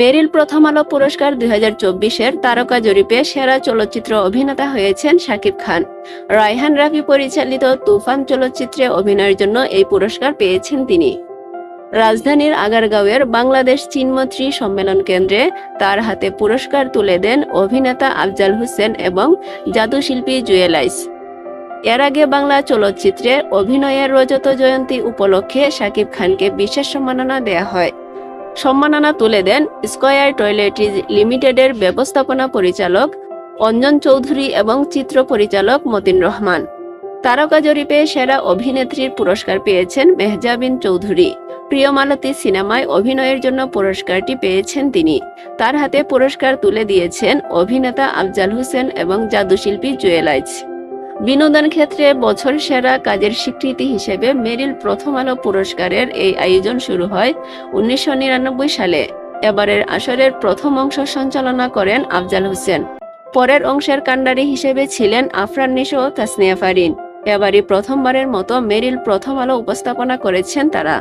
মেরিল প্রথম আলো পুরস্কার দুই হাজার চব্বিশের তারকা জরিপে সেরা চলচ্চিত্র অভিনেতা হয়েছেন শাকিব খান। রায়হান রাফি পরিচালিত তুফান চলচ্চিত্রে অভিনয়ের জন্য এই পুরস্কার পেয়েছেন তিনি। রাজধানীর আগারগাঁওয়ের বাংলাদেশ চীনমৈত্রী সম্মেলন কেন্দ্রে তার হাতে পুরস্কার তুলে দেন অভিনেতা আফজাল হোসেন এবং জাদুশিল্পী জুয়েলাইস। এর আগে বাংলা চলচ্চিত্রে অভিনয়ের রজত জয়ন্তী উপলক্ষে শাকিব খানকে বিশেষ সম্মাননা দেয়া হয়। সম্মাননা তুলে দেন স্কয়ার টয়লেট্রিজ লিমিটেডের ব্যবস্থাপনা পরিচালক অঞ্জন চৌধুরী এবং চিত্র পরিচালক মতিন রহমান। তারকা জরিপে সেরা অভিনেত্রীর পুরস্কার পেয়েছেন মেহজাবিন চৌধুরী। প্রিয় মালতী সিনেমায় অভিনয়ের জন্য পুরস্কারটি পেয়েছেন তিনি। তার হাতে পুরস্কার তুলে দিয়েছেন অভিনেতা আফজাল হোসেন এবং জাদুশিল্পী জুয়েলাইজ। বিনোদন ক্ষেত্রে বছর সেরা কাজের স্বীকৃতি হিসেবে মেরিল প্রথম আলো পুরস্কারের এই আয়োজন শুরু হয় উনিশশো নিরানব্বই সালে। এবারের আসরের প্রথম অংশ সঞ্চালনা করেন আফজাল হোসেন। পরের অংশের কাণ্ডারি হিসেবে ছিলেন আফরান নিশো তাসনিয়া ফারিন। এবারই প্রথমবারের মতো মেরিল প্রথম আলো উপস্থাপনা করেছেন তারা।